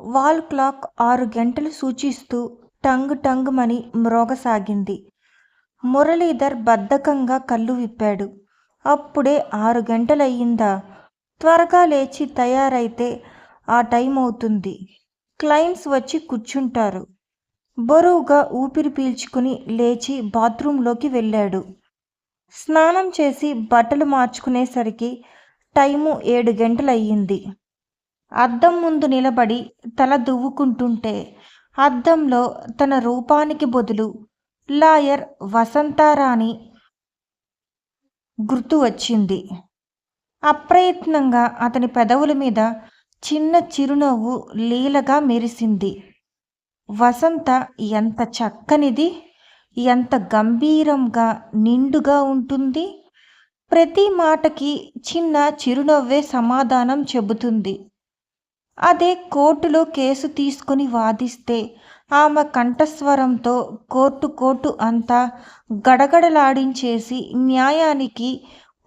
Wall clock ఆరు గంటలు సూచిస్తూ టంగ్ టంగుమని మ్రోగసాగింది. మురళీధర్ బద్ధకంగా కళ్ళు విప్పాడు. అప్పుడే ఆరు గంటలయ్యిందా? త్వరగా లేచి తయారైతే ఆ టైం అవుతుంది క్లయింట్స్ వచ్చి కూర్చుంటారు. బరువుగా ఊపిరి పీల్చుకుని లేచి బాత్రూంలోకి వెళ్ళాడు. స్నానం చేసి బట్టలు మార్చుకునేసరికి టైము ఏడు గంటలయ్యింది. అద్దం ముందు నిలబడి తల దువ్వుకుంటుంటే అద్దంలో తన రూపానికి బదులు లాయర్ వసంతారాణి గుర్తు వచ్చింది. అప్రయత్నంగా అతని పెదవుల మీద చిన్న చిరునవ్వు లీలగా మెరిసింది. వసంత ఎంత చక్కనిది ఎంత గంభీరంగా నిండుగా ఉంటుంది. ప్రతి మాటకి చిన్న చిరునవ్వే సమాధానం చెబుతుంది. అదే కోర్టులో కేసు తీసుకుని వాదిస్తే ఆమె కంఠస్వరంతో కోర్టు కోర్టు అంతా గడగడలాడించేసి న్యాయానికి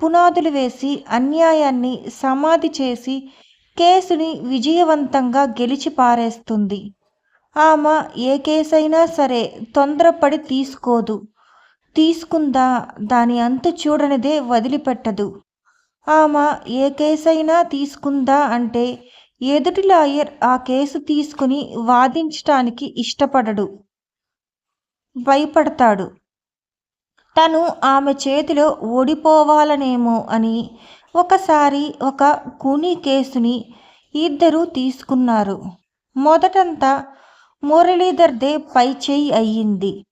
పునాదులు వేసి అన్యాయాన్ని సమాధి చేసి కేసుని విజయవంతంగా గెలిచి పారేస్తుంది. ఆమె ఏ కేసైనా సరే తొందరపడి తీసుకోదు. తీసుకుందా దాని అంతు చూడనిదే వదిలిపెట్టదు. ఆమె ఏ కేసైనా తీసుకుందా అంటే ఎదుటి లాయర్ ఆ కేసు తీసుకుని వాదించటానికి ఇష్టపడడు. భయపడతాడు. తను ఆమె చేతిలో ఓడిపోవాలనేమో అని ఒకసారి ఒక కూనీ కేసుని ఇద్దరూ తీసుకున్నారు. మొదటంతా మురళీధర్దే పై చేయి అయ్యింది.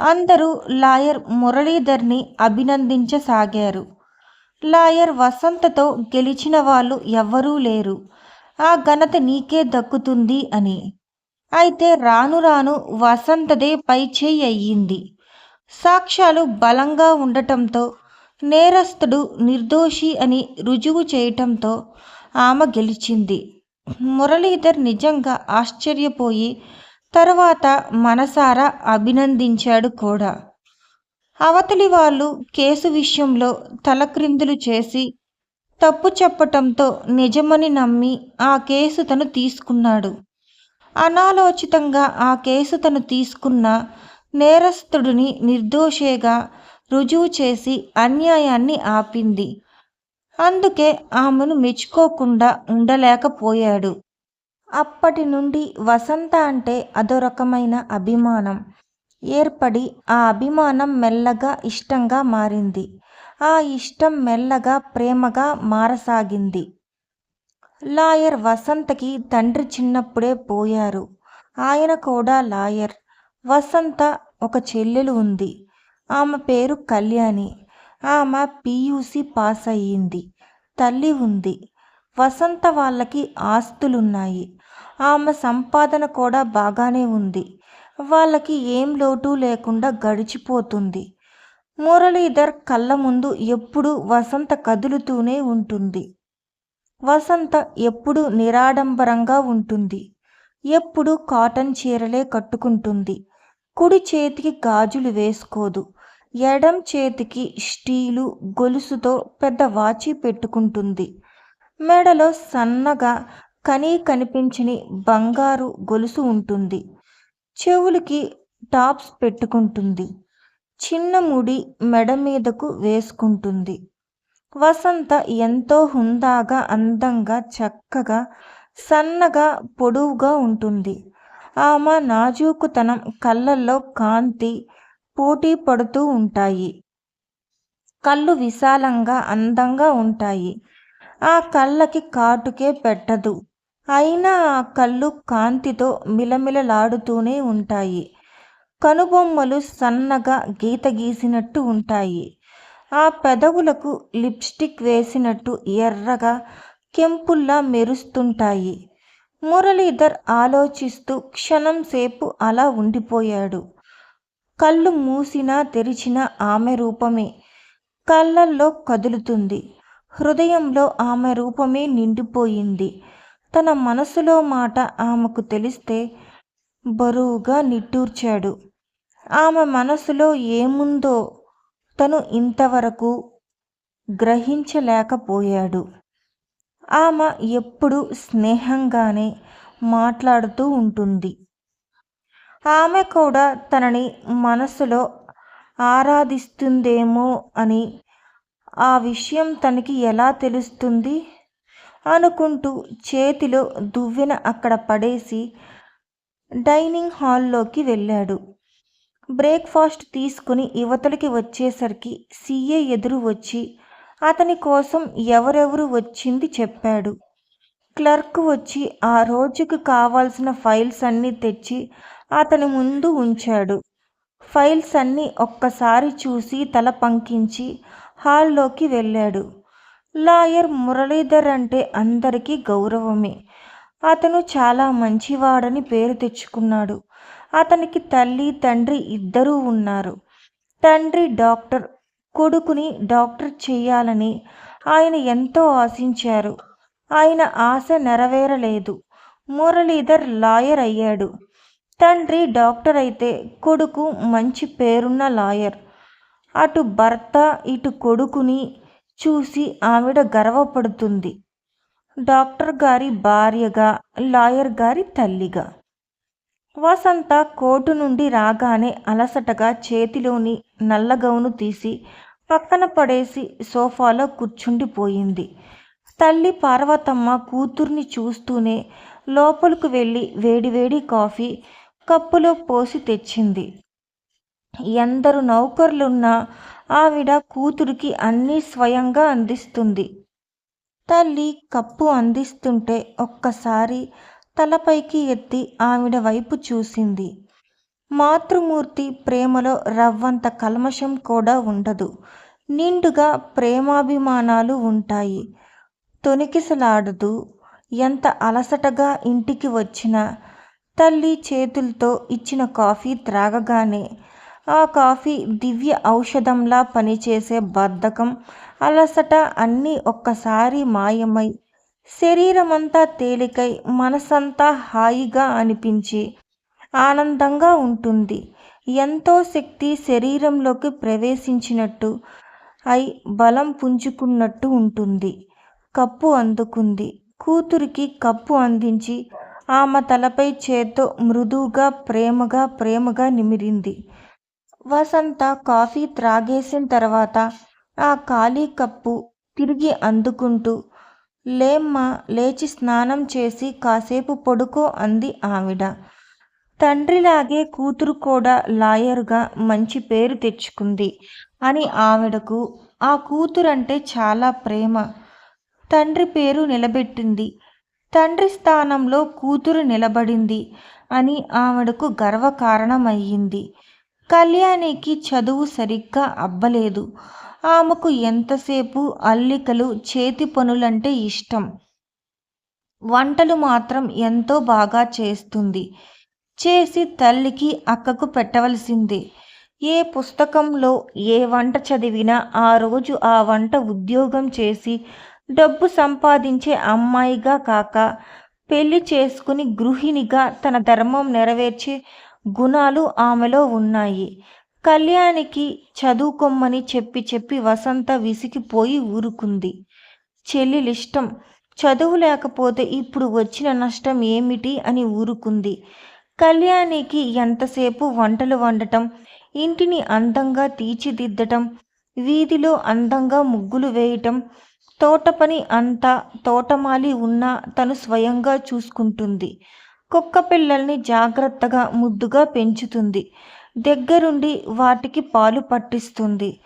అందరూ లాయర్ మురళీధర్ని అభినందించసాగారు. లాయర్ వసంతతో గెలిచిన వాళ్ళు ఎవ్వరూ లేరు. ఆ ఘనత నీకే దక్కుతుంది అని. అయితే రాను రాను వసంతదే పై చేయి అయ్యింది. సాక్ష్యాలు బలంగా ఉండటంతో నేరస్తుడు నిర్దోషి అని రుజువు చేయటంతో ఆమె గెలిచింది. మురళీధర్ నిజంగా ఆశ్చర్యపోయి తర్వాత మనసారా అభినందించాడు కూడా. అవతలి వాళ్ళు కేసు విషయంలో తలక్రిందులు చేసి తప్పు చెప్పటంతో నిజమని నమ్మి ఆ కేసు తను తీసుకున్నాడు. అనాలోచితంగా ఆ కేసు తను తీసుకున్న నేరస్తుడిని నిర్దోషేగా రుజువు చేసి అన్యాయాన్ని ఆపింది. అందుకే ఆమెను మెచ్చుకోకుండా ఉండలేకపోయాడు. అప్పటి నుండి వసంత అంటే అదో రకమైన అభిమానం. ఏర్పడి ఆ అభిమానం మెల్లగా ఇష్టంగా మారింది. ఆ ఇష్టం మెల్లగా ప్రేమగా మారసాగింది. లాయర్ వసంతకి తండ్రి చిన్నప్పుడే పోయారు. ఆయన కూడా లాయర్. వసంత ఒక చెల్లెలు ఉంది. ఆమె పేరు కళ్యాణి. ఆమె పియూసి పాస్ అయ్యింది తల్లి ఉంది. వసంత వాళ్ళకి ఆస్తులున్నాయి. ఆమె సంపాదన కూడా బాగానే ఉంది. వాళ్ళకి ఏం లోటు లేకుండా గడిచిపోతుంది. మురళీధర్ కళ్ళ ముందు ఎప్పుడూ వసంత కదులుతూనే ఉంటుంది. వసంత ఎప్పుడు నిరాడంబరంగా ఉంటుంది. ఎప్పుడు కాటన్ చీరలే కట్టుకుంటుంది. కుడి చేతికి గాజులు వేసుకోదు. ఎడం చేతికి స్టీలు గొలుసుతో పెద్ద వాచి పెట్టుకుంటుంది. మెడలో సన్నగా కనీ కనిపించని బంగారు గొలుసు ఉంటుంది. చెవులకి టాప్స్ పెట్టుకుంటుంది. చిన్న ముడి మెడ మీదకు వేసుకుంటుంది. వసంత ఎంతో హుందాగా అందంగా చక్కగా సన్నగా పొడవుగా ఉంటుంది. ఆమె నాజూకుతనం కళ్ళల్లో కాంతి పోటీ పడుతూ ఉంటాయి. కళ్ళు విశాలంగా అందంగా ఉంటాయి. ఆ కళ్ళకి కాటుకే పెట్టదు. అయినా ఆ కళ్ళు కాంతితో మిలమిలలాడుతూనే ఉంటాయి. కనుబొమ్మలు సన్నగా గీత గీసినట్టు ఉంటాయి. ఆ పెదవులకు లిప్స్టిక్ వేసినట్టు ఎర్రగా కెంపుల్లా మెరుస్తుంటాయి. మురళీధర్ ఆలోచిస్తూ క్షణం సేపు అలా ఉండిపోయాడు. కళ్ళు మూసినా తెరిచినా ఆమె రూపమే కళ్ళల్లో కదులుతుంది. హృదయంలో ఆమె రూపమే నిండిపోయింది. తన మనసులో మాట ఆమెకు తెలిస్తే బరువుగా నిట్టూర్చాడు. ఆమె మనసులో ఏముందో తను ఇంతవరకు గ్రహించలేకపోయాడు. ఆమె ఎప్పుడు స్నేహంగానే మాట్లాడుతూ ఉంటుంది. ఆమె కూడా తనని మనసులో ఆరాధిస్తుందేమో అని ఆ విషయం తనకి ఎలా తెలుస్తుంది? అనుకుంటూ చేతిలో దువ్వెన అక్కడ పడేసి డైనింగ్ హాల్లోకి వెళ్ళాడు. బ్రేక్ఫాస్ట్ తీసుకుని యువతలకి వచ్చేసరికి సీఏ ఎదురు వచ్చి అతని కోసం ఎవరెవరు వచ్చింది చెప్పాడు. క్లర్క్ వచ్చి ఆ రోజుకు కావాల్సిన ఫైల్స్ అన్నీ తెచ్చి అతని ముందు ఉంచాడు. ఫైల్స్ అన్నీ ఒక్కసారి చూసి తల పంకించి హాల్లోకి వెళ్ళాడు. లాయర్ మురళీధర్ అంటే అందరికీ గౌరవమే. అతను చాలా మంచివాడని పేరు తెచ్చుకున్నాడు. అతనికి తల్లి తండ్రి ఇద్దరూ ఉన్నారు. తండ్రి డాక్టర్ కొడుకుని డాక్టర్ చేయాలని ఆయన ఎంతో ఆశించారు. ఆయన ఆశ నెరవేరలేదు. మురళీధర్ లాయర్ అయ్యాడు. తండ్రి డాక్టర్ అయితే కొడుకు మంచి పేరున్న లాయర్. అటు భర్త ఇటు కొడుకుని చూసి ఆవిడ గర్వపడుతుంది. డాక్టర్ గారి భార్యగా లాయర్ గారి తల్లిగా. వసంత కోటు నుండి రాగానే అలసటగా చేతిలోని నల్లగౌను తీసి పక్కన పడేసి సోఫాలో కూర్చుండిపోయింది. తల్లి పార్వతమ్మ కూతుర్ని చూస్తూనే లోపలికి వెళ్ళి వేడివేడి కాఫీ కప్పులో పోసి తెచ్చింది. ఎందరు నౌకర్లున్నా ఆవిడ కూతురికి అన్నీ స్వయంగా అందిస్తుంది. తల్లి కప్పు అందిస్తుంటే ఒక్కసారి తలపైకి ఎత్తి ఆవిడ వైపు చూసింది. మాతృమూర్తి ప్రేమలో రవ్వంత కల్మషం కూడా ఉండదు. నిండుగా ప్రేమాభిమానాలు ఉంటాయి. తొనికిసలాడదు ఎంత అలసటగా ఇంటికి వచ్చినా తల్లి చేతులతో ఇచ్చిన కాఫీ త్రాగగానే ఆ కాఫీ దివ్య ఔషధంలా పనిచేసే బద్ధకం అలసట అన్నీ ఒక్కసారి మాయమై శరీరమంతా తేలికై మనసంతా హాయిగా అనిపించి ఆనందంగా ఉంటుంది. ఎంతో శక్తి శరీరంలోకి ప్రవేశించినట్టు అయి బలం పుంజుకున్నట్టు ఉంటుంది. కప్పు అందుకుంది. కూతురికి కప్పు అందించి ఆమె తలపై చేత్తో మృదువుగా ప్రేమగా ప్రేమగా నిమిరింది. వసంత కాఫీ త్రాగేసిన తర్వాత ఆ ఖాళీ కప్పు తిరిగి అందుకుంటూ లేమ్మా లేచి స్నానం చేసి కాసేపు పడుకో అంది ఆవిడ. తండ్రిలాగే కూతురు కూడా లాయర్గా మంచి పేరు తెచ్చుకుంది అని ఆవిడకు ఆ కూతురంటే చాలా ప్రేమ. తండ్రి పేరు నిలబెట్టింది. తండ్రి స్థానంలో కూతురు నిలబడింది అని ఆవిడకు గర్వకారణమయ్యింది. కళ్యాణికి చదువు సరిగ్గా అబ్బలేదు. ఆమెకు ఎంతసేపు అల్లికలు చేతి పనులంటే ఇష్టం. వంటలు మాత్రం ఎంతో బాగా చేస్తుంది. చేసి తల్లికి అక్కకు పెట్టవలసిందే. ఏ పుస్తకంలో ఏ వంట చదివినా ఆ రోజు ఆ వంట ఉద్యోగం చేసి డబ్బు సంపాదించే అమ్మాయిగా కాక పెళ్ళి చేసుకుని గృహిణిగా తన ధర్మం నెరవేర్చే గుణాలు ఆమెలో ఉన్నాయి. కళ్యాణికి చదువుకొమ్మని చెప్పి చెప్పి వసంత విసిగిపోయి ఊరుకుంది. చెల్లిలిష్టం చదువు లేకపోతే ఇప్పుడు వచ్చిన నష్టం ఏమిటి అని ఊరుకుంది. కళ్యాణికి ఎంతసేపు వంటలు వండటం ఇంటిని అందంగా తీర్చిదిద్దటం వీధిలో అందంగా ముగ్గులు వేయటం తోట పని అంతా తోటమాలి ఉన్నా తను స్వయంగా చూసుకుంటుంది. కుక్క పిల్లల్ని జాగ్రత్తగా ముద్దుగా పెంచుతుంది. దగ్గరుండి వాటికి పాలు పట్టిస్తుంది.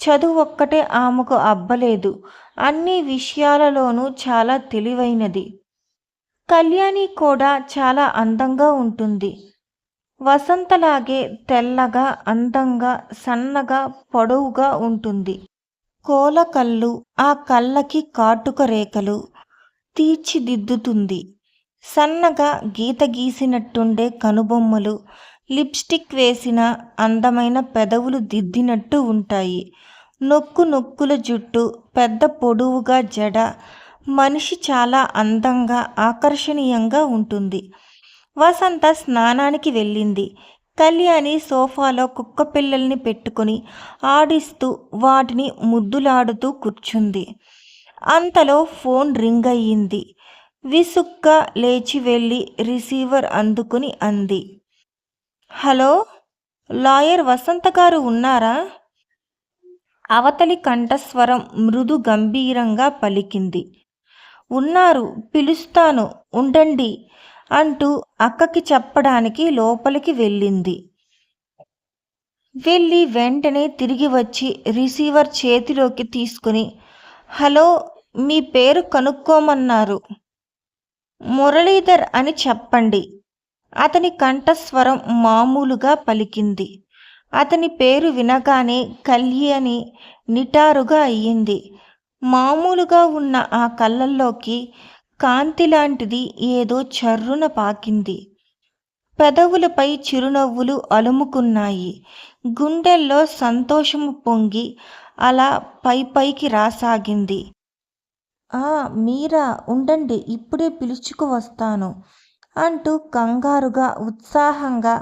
చదువు ఒక్కటే ఆమెకు అబ్బలేదు. అన్ని విషయాలలోనూ చాలా తెలివైనది. కళ్యాణి కూడా చాలా అందంగా ఉంటుంది. వసంతలాగే తెల్లగా అందంగా సన్నగా పొడవుగా ఉంటుంది. కోల కళ్ళు ఆ కళ్ళకి కాటుక రేఖలు తీర్చిదిద్దుతుంది. సన్నగా గీత గీసినట్టుండే కనుబొమ్మలు లిప్స్టిక్ వేసిన అందమైన పెదవులు దిద్దినట్టు ఉంటాయి. నొక్కు నొక్కుల జుట్టు పెద్ద పొడవుగా జడ మనిషి చాలా అందంగా ఆకర్షణీయంగా ఉంటుంది. వసంత స్నానానికి వెళ్ళింది. కళ్యాణి సోఫాలో కుక్క పిల్లల్ని పెట్టుకుని ఆడిస్తూ వాటిని ముద్దులాడుతూ కూర్చుంది. అంతలో ఫోన్ రింగ్ అయ్యింది. విసుక్క లేచి వెళ్ళి రిసీవర్ అందుకుని అంది. హలో లాయర్ వసంత గారు ఉన్నారా? అవతలి కంఠస్వరం మృదు గంభీరంగా పలికింది. ఉన్నారు పిలుస్తాను ఉండండి అంటూ అక్కకి చెప్పడానికి లోపలికి వెళ్ళింది. వెళ్ళి వెంటనే తిరిగి వచ్చి రిసీవర్ చేతిలోకి తీసుకుని హలో మీ పేరు కనుక్కోమన్నారు. మురళీధర్ అని చెప్పండి. అతని కంఠస్వరం మామూలుగా పలికింది. అతని పేరు వినగానే కళ్యాణి నిటారుగా అయ్యింది. మామూలుగా ఉన్న ఆ కళ్ళల్లోకి కాంతి లాంటిది ఏదో చర్రున పాకింది. పెదవులపై చిరునవ్వులు అలుముకున్నాయి. గుండెల్లో సంతోషము పొంగి అలా పై పైకి రాసాగింది. ఆ మీరా ఉండండి ఇప్పుడే పిలుచుకు వస్తాను అంటూ కంగారుగా ఉత్సాహంగా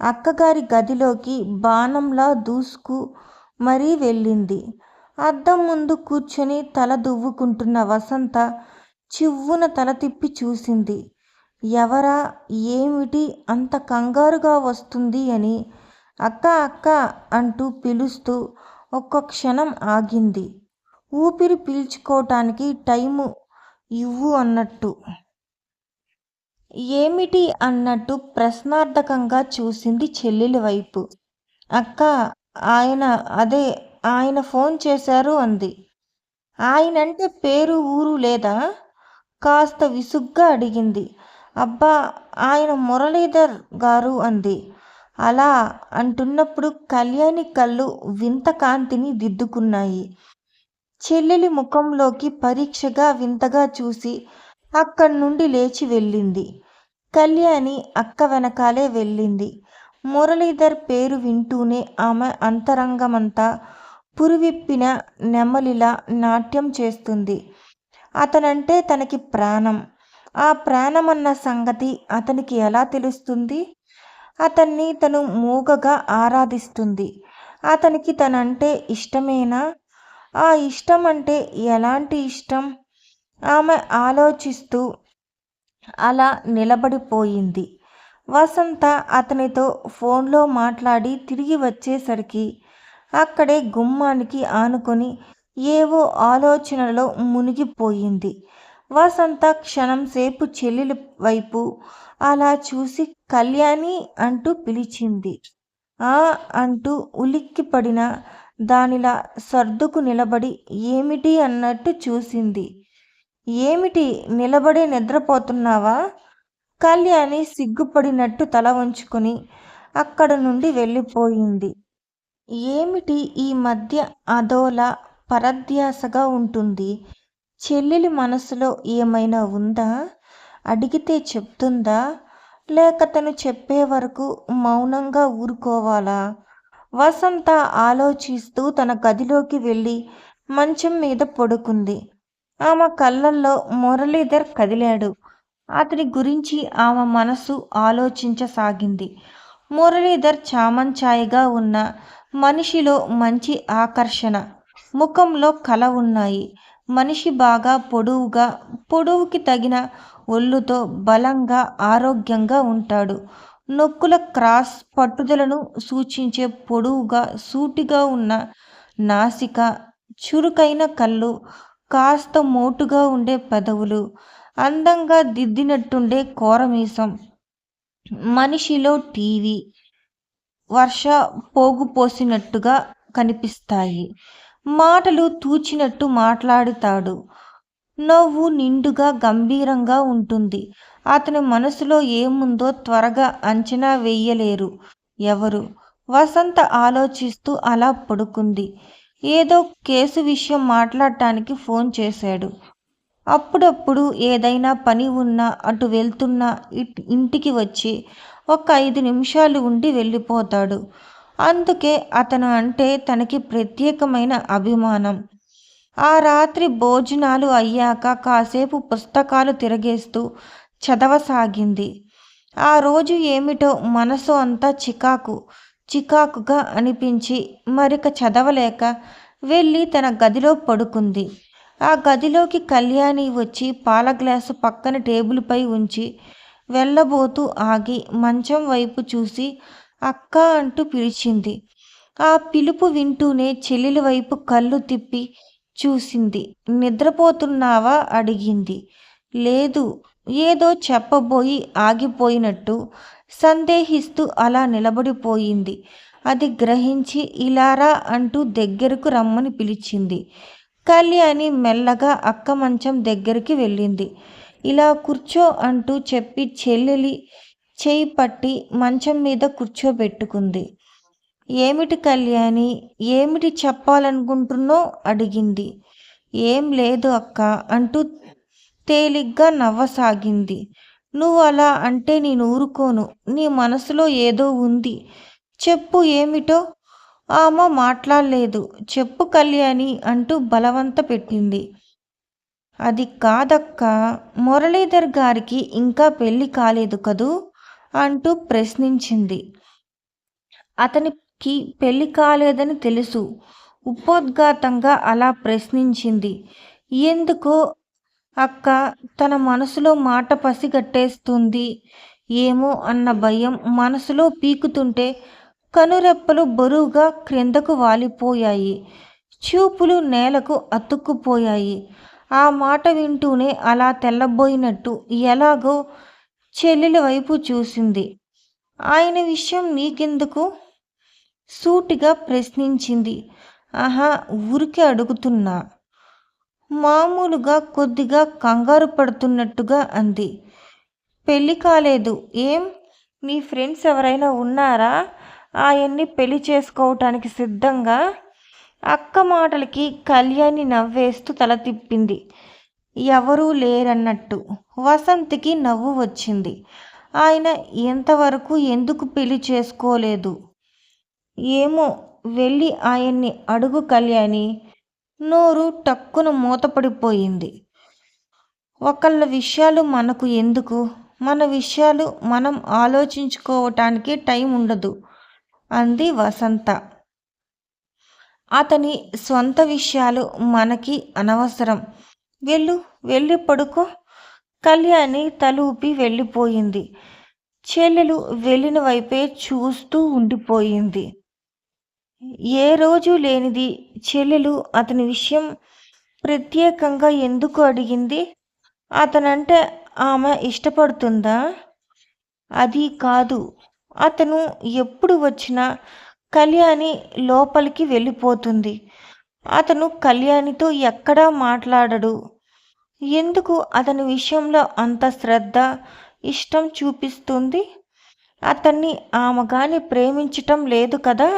అక్కగారి గదిలోకి బాణంలా దూసుకు మరీ వెళ్ళింది. అద్దం ముందు కూర్చొని తల దువ్వుకుంటున్న వసంత చివ్వున తల తిప్పి చూసింది. ఎవరా ఏమిటి అంత కంగారుగా వస్తుంది అని అక్క అక్క అంటూ పిలుస్తూ ఒక్క క్షణం ఆగింది. ఊపిరి పీల్చుకోవటానికి టైము ఇవ్వు అన్నట్టు. ఏమిటి అన్నట్టు ప్రశ్నార్థకంగా చూసింది చెల్లెలి వైపు. అక్క ఆయన అదే ఆయన ఫోన్ చేశారు అంది. ఆయనంటే పేరు ఊరు లేదా? కాస్త విసుగ్గా అడిగింది. అబ్బా ఆయన మురళీధర్ గారు అంది. అలా అంటున్నప్పుడు కళ్యాణి కళ్ళు వింత కాంతిని దిద్దుకున్నాయి. చెల్లెలి ముఖంలోకి పరీక్షగా వింతగా చూసి అక్కడి నుండి లేచి వెళ్ళింది. కళ్యాణి అక్క వెనకాలే వెళ్ళింది. మురళీధర్ పేరు వింటూనే ఆమె అంతరంగమంతా పురివిప్పిన నెమలిలా నాట్యం చేస్తుంది. అతనంటే తనకి ప్రాణం. ఆ ప్రాణమన్న సంగతి అతనికి ఎలా తెలుస్తుంది? అతన్ని తను మూగగా ఆరాధిస్తుంది. అతనికి తనంటే ఇష్టమేనా? ఆ ఇష్టం అంటే ఎలాంటి ఇష్టం? ఆమె ఆలోచిస్తూ అలా నిలబడిపోయింది. వసంత అతనితో ఫోన్లో మాట్లాడి తిరిగి వచ్చేసరికి అక్కడే గుమ్మానికి ఆనుకొని ఏవో ఆలోచనలో మునిగిపోయింది. వసంత క్షణం సేపు చెల్లెలి వైపు అలా చూసి కళ్యాణి అంటూ పిలిచింది. ఆ అంటూ ఉలిక్కిపడిన దానిలా సర్దుకు నిలబడి ఏమిటి అన్నట్టు చూసింది. ఏమిటి నిలబడి నిద్రపోతున్నావా? కళ్యాణి సిగ్గుపడినట్టు తల వంచుకొని అక్కడ నుండి వెళ్ళిపోయింది. ఏమిటి ఈ మధ్య అదోలా పరధ్యాసగా ఉంటుంది? చెల్లెలి మనసులో ఏమైనా ఉందా? అడిగితే చెప్తుందా? లేక తను చెప్పే వరకు మౌనంగా ఊరుకోవాలా? వసంత ఆలోచిస్తూ తన గదిలోకి వెళ్ళి మంచం మీద పడుకుంది. ఆమె కళ్ళల్లో మురళీధర్ కదిలాడు. అతని గురించి ఆమె మనసు ఆలోచించసాగింది. మురళీధర్ చామంచాయిగా ఉన్న మనిషిలో మంచి ఆకర్షణ ముఖంలో కళ ఉన్నాయి. మనిషి బాగా పొడవుగా పొడవుకి తగిన ఒళ్ళుతో బలంగా ఆరోగ్యంగా ఉంటాడు. నొక్కుల క్రాస్ పట్టుదలను సూచించే పొడవుగా సూటిగా ఉన్న నాసిక చురుకైన కళ్ళు కాస్త మోటుగా ఉండే పెదవులు అందంగా దిద్దినట్టుండే కోరమీసం. మనిషిలో టీవీ వర్ష పోగు పోసినట్టుగా కనిపిస్తాయి. మాటలు తూచినట్టు మాట్లాడుతాడు. నవ్వు నిండుగా గంభీరంగా ఉంటుంది. అతని మనసులో ఏముందో త్వరగా అంచనా వేయలేరు. ఎవరు? వసంత ఆలోచిస్తూ అలా పడుకుంది. ఏదో కేసు విషయం మాట్లాడటానికి ఫోన్ చేశాడు. అప్పుడప్పుడు ఏదైనా పని ఉన్నా అటు వెళ్తున్నా ఇంటికి వచ్చి ఒక ఐదు నిమిషాలు ఉండి వెళ్ళిపోతాడు. అందుకే అతను అంటే తనకి ప్రత్యేకమైన అభిమానం. ఆ రాత్రి భోజనాలు అయ్యాక కాసేపు పుస్తకాలు తిరగేస్తూ చదవసాగింది. ఆ రోజు ఏమిటో మనసు అంతా చికాకు చికాకుగా అనిపించి మరిక చదవలేక వెళ్ళి తన గదిలో పడుకుంది. ఆ గదిలోకి కళ్యాణి వచ్చి పాల గ్లాసు పక్కన టేబుల్పై ఉంచి వెళ్ళబోతూ ఆగి మంచం వైపు చూసి అక్క అంటూ పిలిచింది. ఆ పిలుపు వింటూనే చెల్లెలి వైపు కళ్ళు తిప్పి చూసింది. నిద్రపోతున్నావా? అడిగింది. లేదు ఏదో చెప్పబోయి ఆగిపోయినట్టు సందేహిస్తూ అలా నిలబడిపోయింది. అది గ్రహించి ఇలారా అంటూ దగ్గరకు రమ్మని పిలిచింది. కళ్యాణి మెల్లగా అక్క మంచం దగ్గరికి వెళ్ళింది. ఇలా కూర్చో అంటూ చెప్పి చెల్లెలి చేయి పట్టి మంచం మీద కూర్చోబెట్టుకుంది. ఏమిటి కళ్యాణి ఏమిటి చెప్పాలనుకుంటున్నో అడిగింది. ఏం లేదు అక్క అంటూ తేలిగ్గా నవ్వసాగింది. నువ్వు అలా అంటే నేను ఊరుకోను. నీ మనసులో ఏదో ఉంది. చెప్పు ఏమిటో. ఆమె మాట్లాడలేదు. చెప్పు కళ్యాణి అంటూ బలవంత పెట్టింది. అది కాదక్క. మురళీధర్ గారికి ఇంకా పెళ్ళి కాలేదు కదూ? అంటూ ప్రశ్నించింది. అతనికి పెళ్ళి కాలేదని తెలుసు. ఉపోద్ఘాతంగా అలా ప్రశ్నించింది. ఎందుకో అక్క తన మనసులో మాట పసిగట్టేస్తుంది. ఏమో అన్న భయం మనసులో పీకుతుంటే కనురెప్పలు బరువుగా క్రిందకు వాలిపోయాయి. చూపులు నేలకు అతుక్కుపోయాయి. ఆ మాట వింటూనే అలా తెల్లబోయినట్టు ఎలాగో చెల్లెల వైపు చూసింది. ఆయన విషయం నీకెందుకు? సూటిగా ప్రశ్నించింది. ఆహా ఊరికే అడుగుతున్నా. మామూలుగా కొద్దిగా కంగారు పడుతున్నట్టుగా అంది. పెళ్ళి కాలేదు. ఏం? నీ ఫ్రెండ్స్ ఎవరైనా ఉన్నారా? ఆయన్ని పెళ్ళి చేసుకోవటానికి సిద్ధంగా? అక్క మాటలకి కళ్యాణి నవ్వేస్తూ తల తిప్పింది. ఎవరూ లేరన్నట్టు. వసంతికి నవ్వు వచ్చింది. ఆయన ఎంతవరకు ఎందుకు పెళ్ళి చేసుకోలేదు? ఏమో వెళ్ళి ఆయన్ని అడుగు కళ్యాణి. నోరు టక్కున మూతపడిపోయింది. ఒకళ్ళ విషయాలు మనకు ఎందుకు? మన విషయాలు మనం ఆలోచించుకోవటానికి టైం ఉండదు అంది వసంత. అతని సొంత విషయాలు మనకి అనవసరం. వెళ్ళు వెళ్ళి పడుకో. కళ్యాణి తలూపి వెళ్ళిపోయింది. చెల్లెలు వెళ్ళిన వైపే చూస్తూ ఉండిపోయింది. ఏ రోజు లేనిది చెల్లెలు అతని విషయం ప్రత్యేకంగా ఎందుకు అడిగింది? అతనంటే ఆమె ఇష్టపడుతుందా? అది కాదు. అతను ఎప్పుడు వచ్చినా కళ్యాణి లోపలికి వెళ్ళిపోతుంది. అతను కళ్యాణితో ఎక్కడా మాట్లాడడు. ఎందుకు అతని విషయంలో అంత శ్రద్ధ ఇష్టం చూపిస్తుంది? అతన్ని ఆమె కానీ ప్రేమించటం లేదు కదా?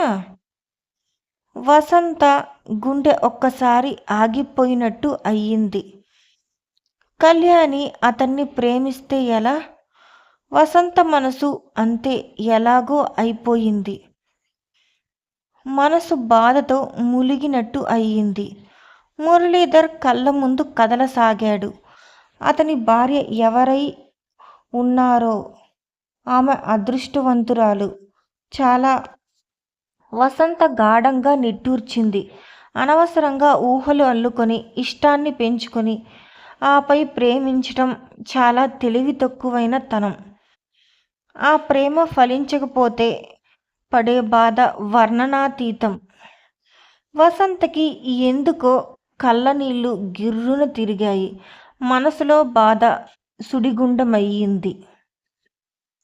వసంత గుండె ఒక్కసారి ఆగిపోయినట్టు అయ్యింది. కళ్యాణి అతన్ని ప్రేమిస్తే ఎలా? వసంత మనసు అంతే ఎలాగో అయిపోయింది. మనసు బాధతో ములిగినట్టు అయ్యింది. మురళీధర్ కళ్ళ ముందు కదలసాగాడు. అతని భార్య ఎవరై ఉన్నారో? ఆమె అదృష్టవంతురాలు. చాలా వసంత గాఢంగా నిట్టూర్చింది. అనవసరంగా ఊహలు అల్లుకొని ఇష్టాన్ని పెంచుకొని ఆపై ప్రేమించటం చాలా తెలివి తక్కువైన తనం. ఆ ప్రేమ ఫలించకపోతే పడే బాధ వర్ణనాతీతం. వసంతకి ఎందుకో కళ్ళనీళ్ళు గిర్రున తిరిగాయి. మనసులో బాధ సుడిగుండమయ్యింది.